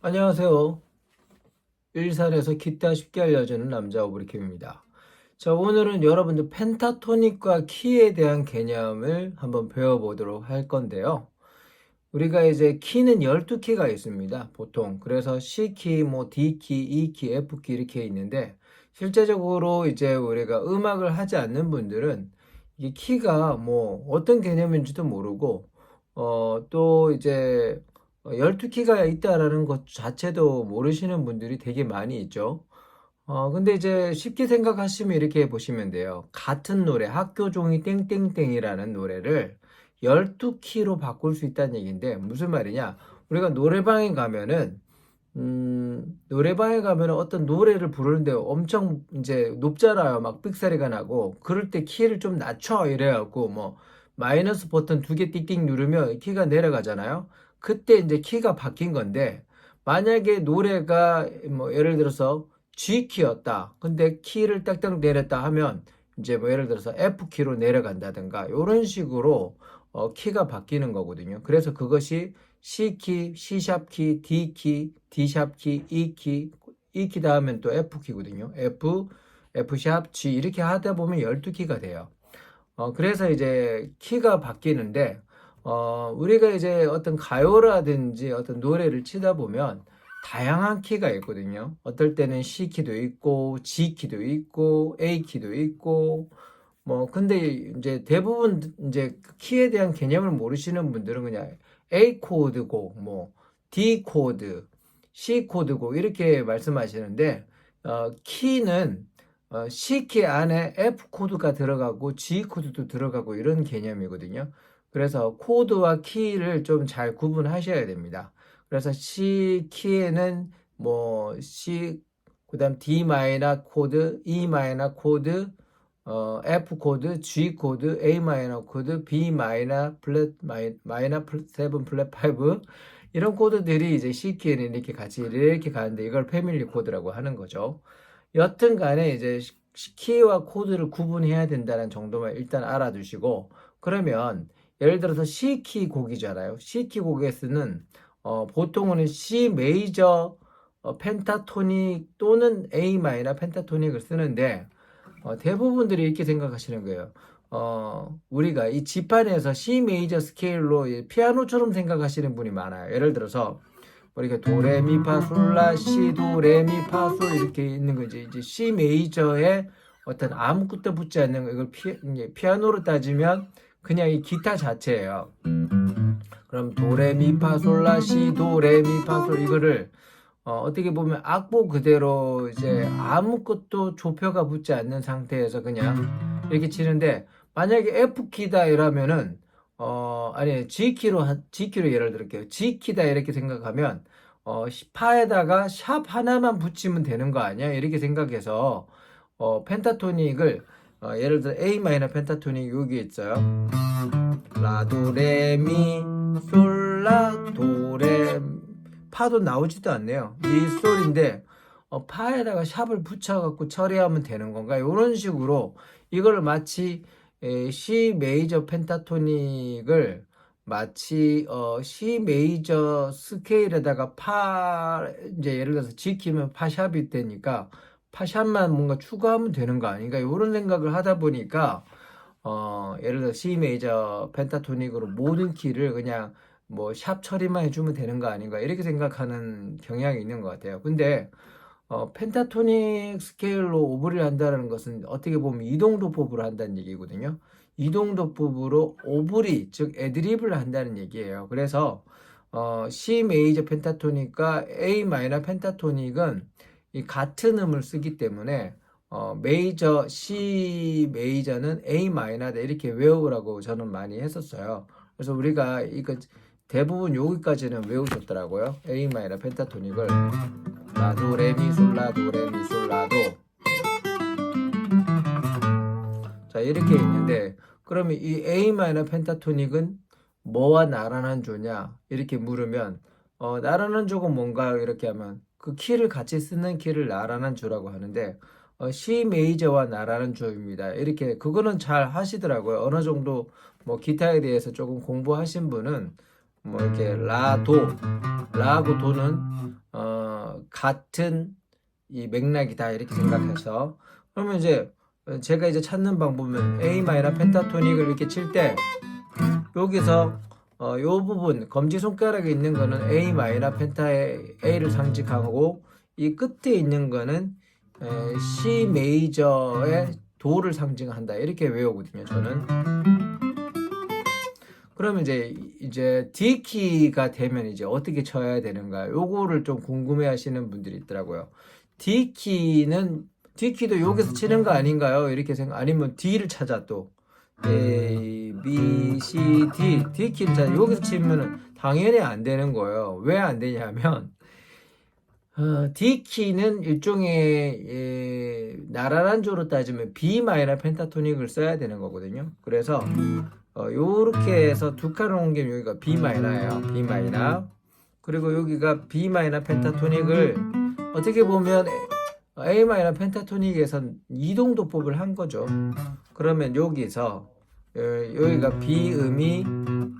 안녕하세요. 일산에서 기타 쉽게 알려주는 남자 오브리킴입니다. 자, 오늘은 여러분들 펜타토닉과 키에 대한 개념을 한번 배워보도록 할 건데요. 우리가 이제 키는 12키가 있습니다. 보통. 그래서 C키, 뭐 D키, E키, F키 이렇게 있는데 실제적으로 이제 우리가 음악을 하지 않는 분들은 이 키가 뭐 어떤 개념인지도 모르고 어, 또 이제 12키가 있다라는 것 자체도 모르시는 분들이 되게 많이 있죠. 어, 근데 이제 쉽게 생각하시면 이렇게 보시면 돼요. 같은 노래, 학교 종이 땡땡땡이라는 노래를 12키로 바꿀 수 있다는 얘기인데, 무슨 말이냐? 우리가 노래방에 가면은, 음, 노래방에 가면은 어떤 노래를 부르는데 엄청 이제 높잖아요. 막 삑사리가 나고. 그럴 때 키를 좀 낮춰. 이래갖고, 뭐, 마이너스 버튼 두 개 띡띡 누르면 키가 내려가잖아요. 그때 이제 키가 바뀐 건데, 만약에 노래가 뭐 예를 들어서 G키였다. 근데 키를 딱딱 내렸다 하면 이제 뭐 예를 들어서 F키로 내려간다든가 이런 식으로 어, 키가 바뀌는 거거든요. 그래서 그것이 C키, C샵 키, D키, D샵 키, E키, E키 다음엔 또 F키거든요. F, F샵, G 이렇게 하다 보면 12키가 돼요. 어, 그래서 이제 키가 바뀌는데 어, 우리가 이제 어떤 가요라든지 어떤 노래를 치다 보면 다양한 키가 있거든요. 어떨 때는 C 키도 있고, G 키도 있고, A 키도 있고, 뭐, 근데 이제 대부분 이제 그 키에 대한 개념을 모르시는 분들은 그냥 A 코드고, 뭐, D 코드, C 코드고, 이렇게 말씀하시는데, 어, 키는 어, C 키 안에 F 코드가 들어가고, G 코드도 들어가고, 이런 개념이거든요. 그래서 코드와 키를 좀 잘 구분하셔야 됩니다. 그래서 C 키에는 뭐 C 그다음 D 마이너 코드, E 마이너 코드, 어, F 코드, G 코드, A 마이너 코드, B 마이너 플랫 마이, 마이너 7 플랫 5 이런 코드들이 이제 C 키에는 이렇게 같이 이렇게 가는데 이걸 패밀리 코드라고 하는 거죠. 여튼 간에 이제 키와 코드를 구분해야 된다는 정도만 일단 알아두시고 그러면 예를 들어서 C키 곡이잖아요. C키 곡에서는 어, 보통은 C 메이저 어, 펜타토닉 또는 A 마이너 펜타토닉을 쓰는데 어, 대부분들이 이렇게 생각하시는 거예요. 어, 우리가 이 지판에서 C 메이저 스케일로 이 피아노처럼 생각하시는 분이 많아요. 예를 들어서 뭐 이렇게 도레미파솔라 시 도레미파솔 이렇게 있는 거지. 이제 C 메이저에 어떤 아무것도 붙지 않는 거 이걸 피, 피아노로 따지면 그냥 이 기타 자체예요. 그럼 도레미파솔라시 도레미파솔 이거를 어, 어떻게 보면 악보 그대로 이제 아무것도 조표가 붙지 않는 상태에서 그냥 이렇게 치는데 만약에 F 키다 이러면은 어 아니 G 키로 G 키로 예를 들을게요. G 키다 이렇게 생각하면 어 파에다가 샵 하나만 붙이면 되는 거 아니야? 이렇게 생각해서 어 펜타토닉을 어, 예를 들어 A 마이너 펜타토닉 여기 있어요. 라도레미 솔라 도레 파도 나오지도 않네요. 미솔인데 어, 파에다가 샵을 붙여갖고 처리하면 되는 건가? 이런 식으로 이걸 마치 에, C 메이저 펜타토닉을 마치 어, C 메이저 스케일에다가 파 이제 예를 들어서 G 키면 파샵이 되니까 파샵만 뭔가 추가하면 되는 거 아닌가? 이런 생각을 하다 보니까 어, 예를 들어 C 메이저 펜타토닉으로 모든 키를 그냥 뭐 샵 처리만 해주면 되는 거 아닌가 이렇게 생각하는 경향이 있는 것 같아요. 근데 어, 펜타토닉 스케일로 오브를 한다는 것은 어떻게 보면 이동도법으로 한다는 얘기거든요. 이동도법으로 오브리 즉 애드리브를 한다는 얘기예요. 그래서 어, C 메이저 펜타토닉과 A 마이너 펜타토닉은 이 같은 음을 쓰기 때문에 어, 메이저 C 메이저는 A 마이너다 이렇게 외우라고 저는 많이 했었어요. 그래서 우리가 이거 대부분 여기까지는 외우셨더라고요. A 마이너 펜타토닉을 라도 레미 솔라 도 레미 솔라도 자 이렇게 있는데 그러면 이 A 마이너 펜타토닉은 뭐와 나란한 조냐 이렇게 물으면 어, 나란한 조가 뭔가 이렇게 하면 그 키를 같이 쓰는 키를 나란한 조라고 하는데 어, C 메이저와 나란한 조입니다. 이렇게 그거는 잘 하시더라고요. 어느 정도 뭐 기타에 대해서 조금 공부하신 분은 뭐 이렇게 라도 라하고 도는 어 같은 이 맥락이다 이렇게 생각해서 그러면 이제 제가 이제 찾는 방법은 A 마이너 펜타토닉을 이렇게 칠 때 여기서 어, 요 부분 검지 손가락에 있는 거는 A 마이너 펜타의 A를 상징하고 이 끝에 있는 거는 에, C 메이저의 도를 상징한다. 이렇게 외우거든요 저는. 그러면 이제 이제 D 키가 되면 이제 어떻게 쳐야 되는가? 요거를 좀 궁금해하시는 분들이 있더라고요. D 키는 D 키도 여기서 치는 거 아닌가요? 이렇게 생각 아니면 D를 찾아 또 A, B, C, D, D 키를 찾아 여기서 치면은 당연히 안 되는 거예요 왜 안 되냐면 어, D 키는 일종의 예, 나란한 조로 따지면 B 마이너 펜타토닉을 써야 되는 거거든요. 그래서 어, 요렇게 해서 두 칸을 옮기면 여기가 B 마이너예요. B 마이너. 그리고 여기가 B 마이너 펜타토닉을 어떻게 보면 A 마이너 펜타토닉에선 이동 도법을 한 거죠. 그러면 여기서 어, 여기가 B 음이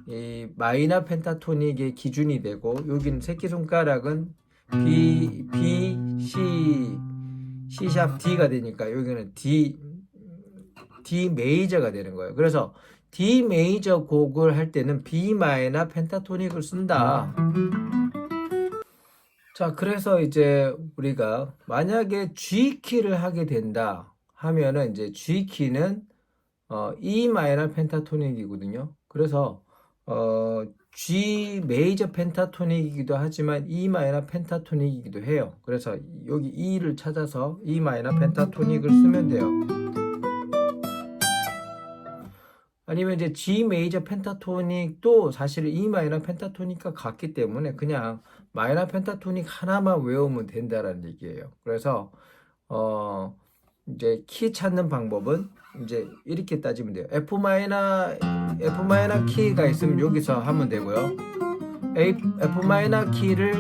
이 마이너 펜타토닉의 기준이 되고 여기는 새끼손가락은 B, B, C, C 샵 D가 되니까 여기는 D, D 메이저가 되는 거예요. 그래서 D 메이저 곡을 할 때는 B 마이너 펜타토닉을 쓴다. 자, 그래서 이제 우리가 만약에 G 키를 하게 된다 하면은 이제 G 키는 어, E 마이너 펜타토닉이거든요. 그래서 어, G 메이저 펜타토닉이기도 하지만 E 마이너 펜타토닉이기도 해요. 그래서 여기 E를 찾아서 E 마이너 펜타토닉을 쓰면 돼요. 아니면 이제 G 메이저 펜타토닉도 사실 E 마이너 펜타토닉과 같기 때문에 그냥 마이너 펜타토닉 하나만 외우면 된다라는 얘기예요. 그래서 어 이제 키 찾는 방법은 이제 이렇게 따지면 돼요. F 마이너 F 마이너 키가 있으면 여기서 하면 되고요. F 마이너 키를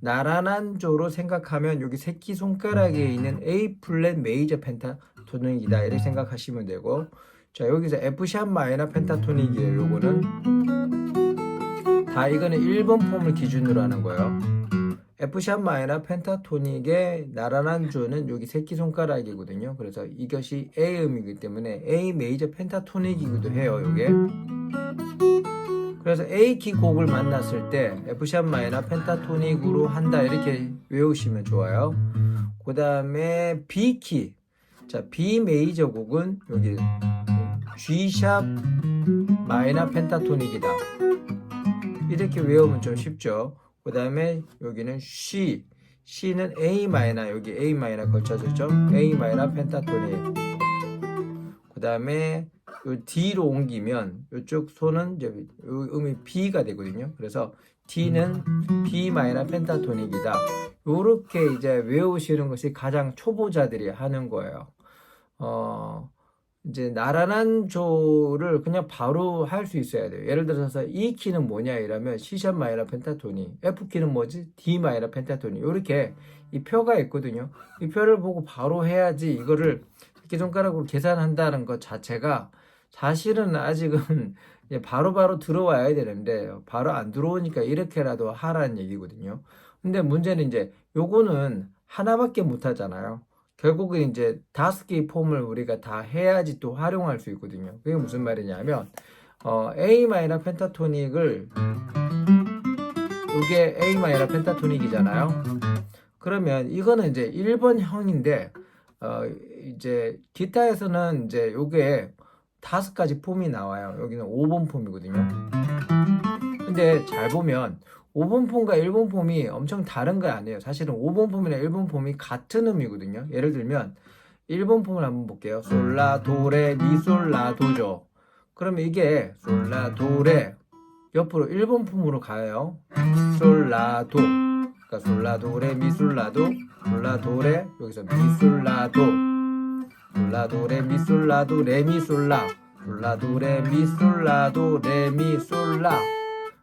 나란한 조로 생각하면 여기 새끼 손가락에 있는 A 플랫 메이저 펜타토닉이다 이렇게 생각하시면 되고 자 여기서 F 샵 마이너 펜타토닉이에요. 요거는 다 이거는 1번 폼을 기준으로 하는 거예요. F샵 마이너 펜타토닉의 나란한 조는 여기 새끼손가락이거든요. 그래서 이것이 A 음이기 때문에 A 메이저 펜타토닉이기도 해요. 요게. 그래서 A 키 곡을 만났을 때 F샵 마이너 펜타토닉으로 한다 이렇게 외우시면 좋아요. 그 다음에 B 키. 자 B 메이저 곡은 여기 G샵 마이너 펜타토닉이다. 이렇게 외우면 좀 쉽죠. 그 다음에 여기는 C. C는 A 마이너 여기 A 마이너 걸쳐졌죠. A 마이너 펜타토닉. 그 다음에 요 D로 옮기면 이쪽 손은 이제 요 음이 B가 되거든요. 그래서 D는 B 마이너 펜타토닉이다. 요렇게 이제 외우시는 것이 가장 초보자들이 하는 거예요. 어, 이제 나란한 조를 그냥 바로 할 수 있어야 돼요. 예를 들어서 E 키는 뭐냐 이러면 C샵 마이너 펜타토닉, F 키는 뭐지? D 마이너 펜타토닉. 이렇게 이 표가 있거든요. 이 표를 보고 바로 해야지 이거를 새끼손가락으로 계산한다는 것 자체가 사실은 아직은 바로 바로 들어와야 되는데 바로 안 들어오니까 이렇게라도 하라는 얘기거든요. 근데 문제는 이제 요거는 하나밖에 못 하잖아요. 결국은 이제 다섯 개의 폼을 우리가 다 해야지 또 활용할 수 있거든요. 그게 무슨 말이냐면 어, A 마이너 펜타토닉을 이게 A 마이너 펜타토닉이잖아요. 그러면 이거는 이제 1번 형인데 어, 이제 기타에서는 이제 요게 다섯 가지 폼이 나와요. 여기는 5번 폼이거든요. 근데 잘 보면 5번 폼과 1번 폼이 엄청 다른 거 아니에요. 사실은 5번 폼이나 1번 폼이 같은 음이거든요. 예를 들면 1번 폼을 한번 볼게요. 솔라 도레 미 솔라 도죠. 그러면 이게 솔라 도레 옆으로 1번 폼으로 가요. 솔라 도. 그러니까 솔라 도레 미 솔라 도. 솔라 도레 여기서 미 솔라 도. 솔라 도레 미 솔라 도 레미 솔라. 솔라 도레 미 솔라 도 레미 솔라.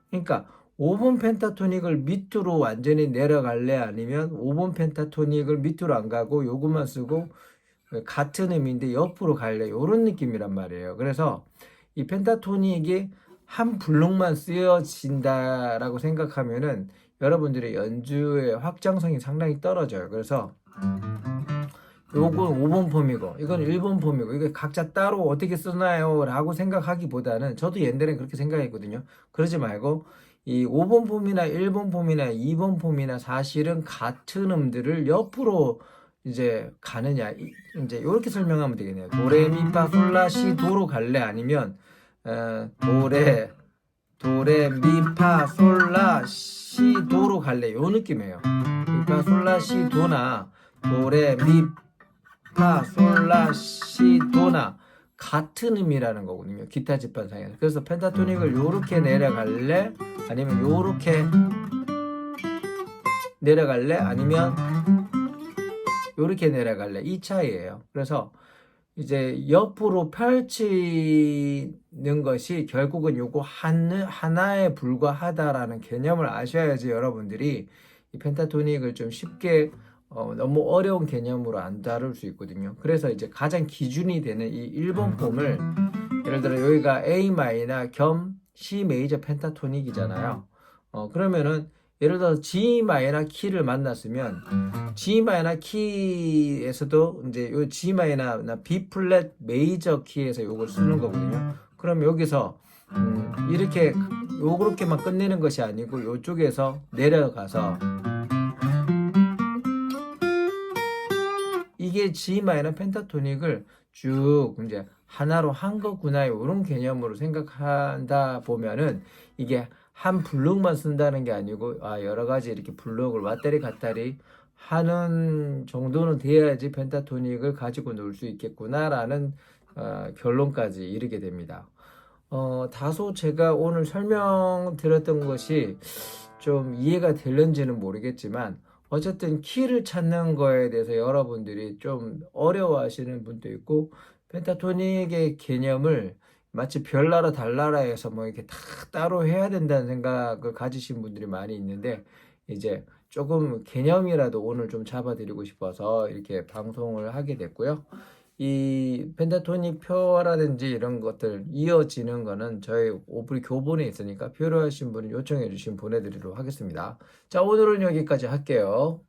그러니까 5번 펜타토닉을 밑으로 완전히 내려갈래 아니면 5번 펜타토닉을 밑으로 안 가고 요것만 쓰고 같은 의미인데 옆으로 갈래 요런 느낌이란 말이에요. 그래서 이 펜타토닉이 한 블록만 쓰여진다라고 생각하면은 여러분들의 연주의 확장성이 상당히 떨어져요. 그래서 요건 5번 폼이고 이건 1번 폼이고 이게 각자 따로 어떻게 쓰나요? 라고 생각하기보다는 저도 옛날엔 그렇게 생각했거든요. 그러지 말고 이 5번 폼이나 1번 폼이나 2번 폼이나 사실은 같은 음들을 옆으로 이제 가느냐 이- 이제 이렇게 설명하면 되겠네요. 도레미파 솔라시 도로 갈래 아니면 어, 도레 도레미파 솔라시 도로 갈래 요 느낌이에요. 미파 솔라시 도나 도레미파 솔라시 도나 같은 음이라는 거거든요. 기타 집반상에서. 그래서 펜타토닉을 요렇게 내려갈래? 아니면 요렇게 내려갈래? 아니면 요렇게 내려갈래? 이 차이예요. 그래서 이제 옆으로 펼치는 것이 결국은 요거 한, 하나에 불과하다라는 개념을 아셔야지 여러분들이 이 펜타토닉을 좀 쉽게 어, 너무 어려운 개념으로 안 다룰 수 있거든요. 그래서 이제 가장 기준이 되는 이 1번 폼을 예를 들어 여기가 A 마이너 겸 C 메이저 펜타토닉이잖아요. 어, 그러면은 예를 들어 G 마이너 키를 만났으면 G 마이너 키에서도 이제 요 G 마이너나 B 플랫 메이저 키에서 요걸 쓰는 거거든요. 그럼 여기서 음, 이렇게 요렇게만 끝내는 것이 아니고 요쪽에서 내려가서 이게 G 마이너 펜타토닉을 쭉 이제 하나로 한 거구나 이런 개념으로 생각한다 보면은 이게 한 블록만 쓴다는 게 아니고 아 여러 가지 이렇게 블록을 왔다리 갔다리 하는 정도는 돼야지 펜타토닉을 가지고 놀 수 있겠구나라는 어, 결론까지 이르게 됩니다. 어, 다소 제가 오늘 설명드렸던 것이 좀 이해가 될는지는 모르겠지만 어쨌든 키를 찾는 거에 대해서 여러분들이 좀 어려워하시는 분도 있고 펜타토닉의 개념을 마치 별나라 달나라에서 뭐 이렇게 다 따로 해야 된다는 생각을 가지신 분들이 많이 있는데 이제 조금 개념이라도 오늘 좀 잡아드리고 싶어서 이렇게 방송을 하게 됐고요. 이 펜타토닉 표라든지 이런 것들 이어지는 거는 저희 오브리 교본에 있으니까 필요하신 분은 요청해 주시면 보내드리도록 하겠습니다. 자, 오늘은 여기까지 할게요.